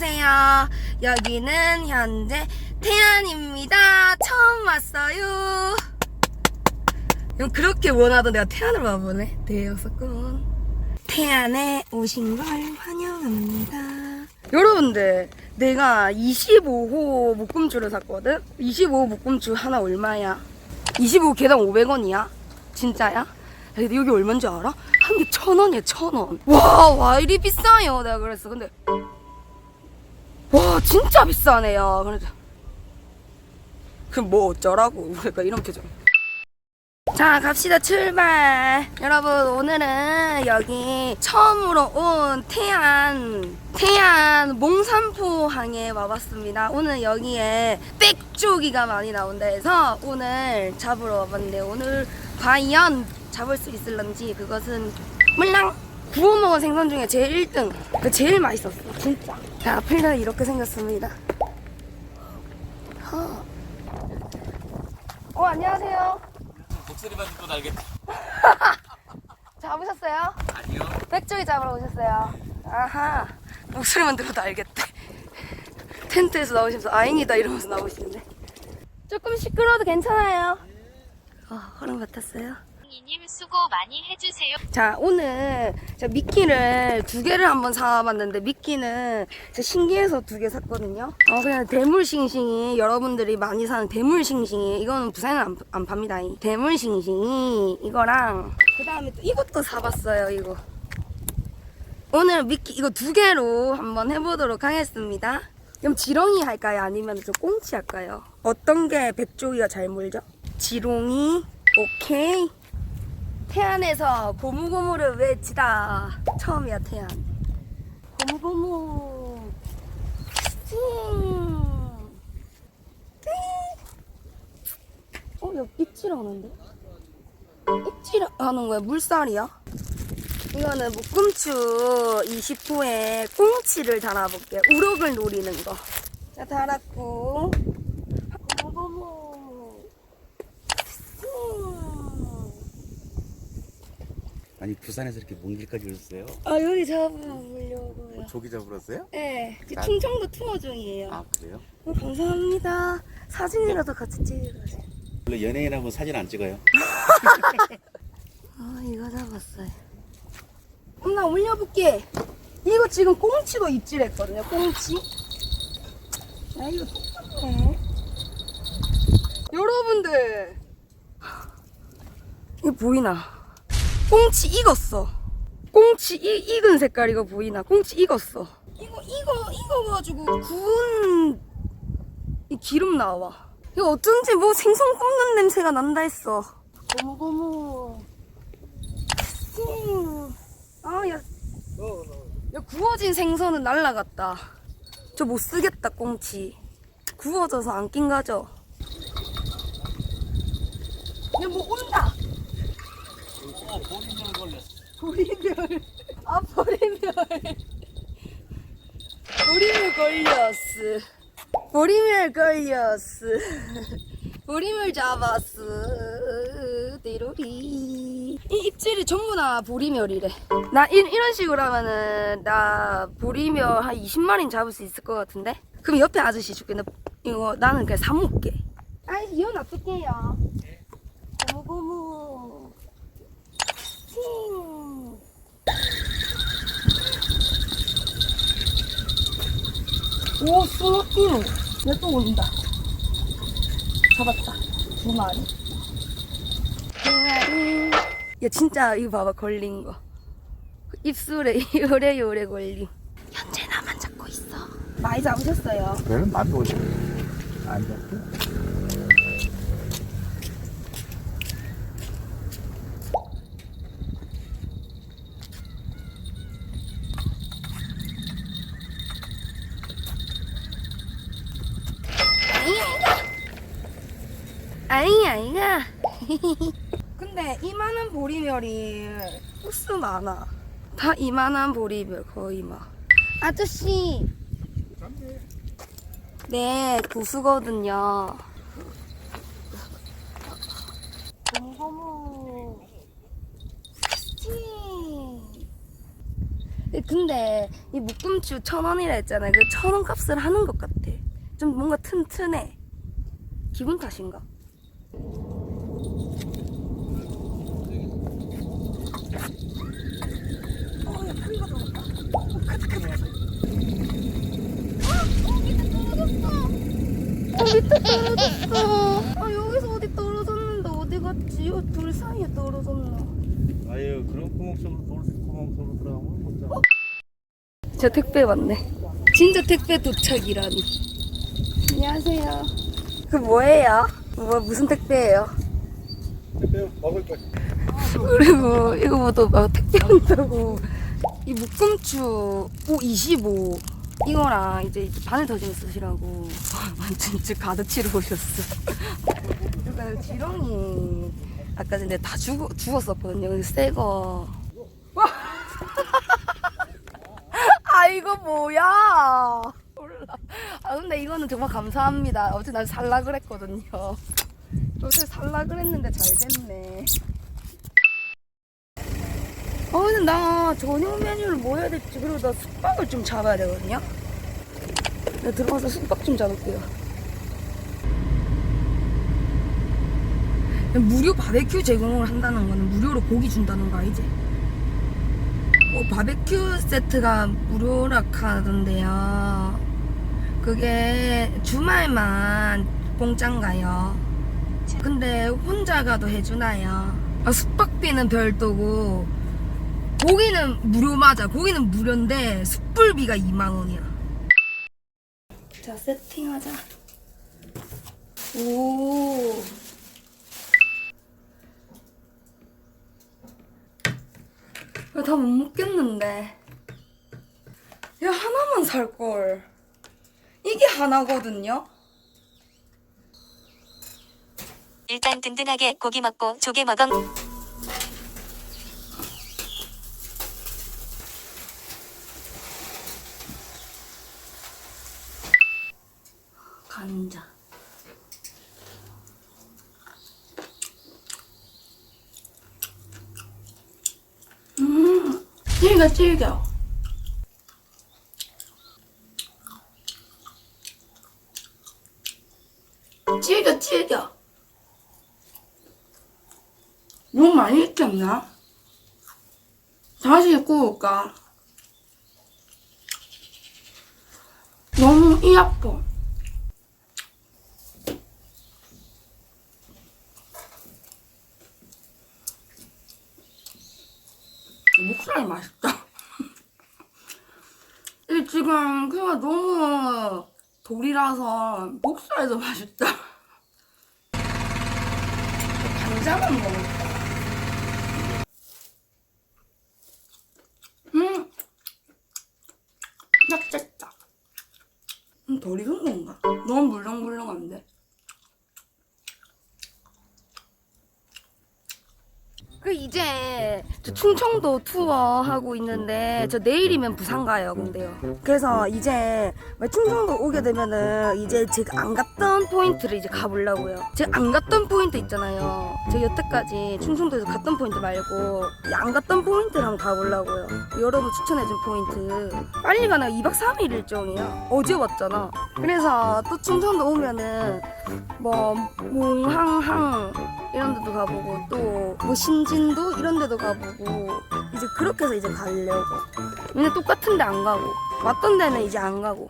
아, 어서오세요. 여기는 현재 태안입니다. 처음 왔어요. 형 그렇게 원하던 내가 태안을 와보네. 되었었군. 태안에 오신 걸 환영합니다. 여러분들, 내가 25호 묶음줄을 샀거든? 25호 묶음줄 하나 얼마야? 25 개당 500원이야? 진짜야? 야, 근데 여기 얼마인 줄 알아? 한 개 천 원이야, 천 원. 와, 와, 이리 비싸요. 내가 그랬어. 근데, 와, 진짜 비싸네요. 그래도. 그럼 뭐 어쩌라고. 그러니까 이런 표정. 자, 갑시다. 출발. 여러분, 오늘은 여기 처음으로 온 태안, 태안 몽산포항에 와봤습니다. 오늘 여기에 빽조기가 많이 나온다 해서 오늘 잡으러 와봤는데 오늘 과연 잡을 수 있을런지 그것은 몰랑! 구워 먹은 생선 중에 제일 1등. 그 제일 맛있었어. 진짜. 자, 필러 이렇게 생겼습니다. 허. 어, 안녕하세요. 목소리만 듣고 알겠다. 잡으셨어요? 아니요. 백조기 잡으러 오셨어요. 아하. 목소리만 들어도 알겠대. 텐트에서 나오시면서 아잉이다 이러면서 나오시는데. 조금 시끄러워도 괜찮아요. 어, 허름 같았어요. 이님 수고 많이 해주세요. 자, 오늘 제가 미끼를 두 개를 한번 사봤는데 미끼는 신기해서 두 개 샀거든요. 어, 그냥 대물싱싱이 여러분들이 많이 사는 대물싱싱이 이거는 부산에는 안, 안 팝니다. 이 대물싱싱이 이거랑 그 다음에 또 이것도 사봤어요. 이거. 오늘 미끼 이거 두 개로 한번 해보도록 하겠습니다. 그럼 지렁이 할까요? 아니면 좀 꽁치 할까요? 어떤 게 백조기가 잘 물죠? 지렁이, 오케이. 태안에서 고무고무를 외치다. 처음이야, 태안. 고무고무. 찡. 띵. 어, 여기 입질하는데? 입질하는 거야? 물살이야? 이거는 묶음추 20호에 꽁치를 달아볼게요. 우럭을 노리는 거. 자, 달았고. 고무고무. 찡. 아니 부산에서 이렇게 먼 길까지 오셨어요? 아 여기 잡으려고요. 조기 잡으러 왔어요? 네, 나- 충청도 투어 중이에요. 아 그래요? 어, 감사합니다. 사진이라도 같이 찍어가세요. 원래 연예인하고 사진 안 찍어요. 아 이거 잡았어요. 나 올려볼게. 이거 지금 꽁치도 입질했거든요. 꽁치. 야 이거 똑같네. 여러분들 이거 보이나? 꽁치 익었어. 꽁치 이, 익은 색깔 이거 보이나? 꽁치 익었어. 이거 이거 이거 가지고 구운 이 기름 나와. 이거 어쩐지 뭐 생선 굽는 냄새가 난다 했어. 고무고무. 찡. 아, 야. 야, 구워진 생선은 날라갔다. 저 못 쓰겠다, 꽁치. 구워져서 안 낀 가죠? 야, 뭐 온다! 어 보리멸 걸렸어. 보리멸. 아, 보리멸. 보리멸 걸렸어. 보리멸 걸렸어. 보리멸 잡았어. 띠로리. 이 입질이 전부 다 보리멸이래. 나 이, 이런 식으로 하면은 나 보리멸 한 20마리는 잡을 수 있을 것 같은데? 그럼 옆에 아저씨 줄게. 나 이거 나는 그냥 사 먹게. 아이, 이건 어떡해요? 고무고무. 팅. 오, 스노피노. 얘또 온다. 잡았다. 두 마리. 두 마리. 야, 진짜 이거 봐봐, 걸린 거. 입술에 요래 요래 걸림. 현재 나만 잡고 있어. 많이 잡으셨어요. 그래는 많이 오죠. 안 잡고. 아이, 아이가. 근데 이만한 보리멸이 호수 많아. 다 이만한 보리멸, 거의 막. 아저씨. 네, 고수거든요. 고무고무. 스팅. 근데 이 묶음추 천 원이라 했잖아요. 그 천 원 값을 하는 것 같아. 좀 뭔가 튼튼해. 기분 탓인가? 밑에 떨어졌어. 어, 밑에 떨어졌어. 아, 여기서 어디 떨어졌는데 어디 갔지? 이둘 사이에 떨어졌나? 아유 그런 구멍 속으로 돌 구멍 속으로 들어가면 못 잡아. 저 택배 왔네. 진짜 택배 도착이라니. 안녕하세요. 그 뭐예요? 뭐 무슨 택배예요? 그때 먹을 거. 그리고 이거 뭐또 막 택배 온다고 이 묶음추 O25 이거랑 이제 이제 바늘 터지는 쓰시라고 완전 집 가득 치러 오셨어. 그러니까 지렁이 아까 전에 다 죽어, 죽었었거든요. 새 거. 와! 아 이거 뭐야? 아 근데 이거는 정말 감사합니다. 어제 날 살라 그랬거든요. 어제 살라 그랬는데 잘 됐네. 어, 근데 나 저녁 메뉴를 뭐 해야 될지, 그리고 나 숙박을 좀 잡아야 되거든요? 나 들어가서 숙박 좀 잡을게요. 무료 바베큐 제공을 한다는 거는 무료로 고기 준다는 거 아니지? 어, 바베큐 세트가 무료라 하던데요. 그게 주말만 공짜인가요? 근데 혼자 가도 해주나요? 아, 숙박비는 별도고 고기는 무료 맞아. 고기는 무료인데 숯불비가 2만 원이야. 자 세팅하자. 오. 다못 먹겠는데. 야 하나만 살 걸. 이게 하나거든요. 일단 든든하게 고기 먹고 조개 먹어. 감자. 음, 질겨, 질겨. 질겨, 질겨. 너무 많이 익혔나? 다시 구울까? 너무 이 아파. 목살이 맛있다. 이 지금 그가 너무 돌이라서 목살이 더 맛있다. 간장은 먹을까? 음, 짭짤짜. 음, 덜 익은 건가? 너무 물렁물렁한데. 이제 저 충청도 투어 하고 있는데 저 내일이면 부산 가요 근데요. 그래서 이제 막 충청도 오게 되면은 이제 제가 안 갔던 포인트를 이제 가보려고요. 제가 안 갔던 포인트 있잖아요. 제가 여태까지 충청도에서 갔던 포인트 말고 안 갔던 포인트를 한번 가보려고요. 여러분 추천해준 포인트. 빨리 가나? 2박 3일 일정이야. 어제 왔잖아. 그래서 또 충청도 오면은 뭐 몽항항 이런 데도 가보고 또 뭐 신진 도 이런 데도 가보고 이제 그렇게 해서 이제 가려고. 근데 똑같은 데 안 가고. 왔던 데는 이제 안 가고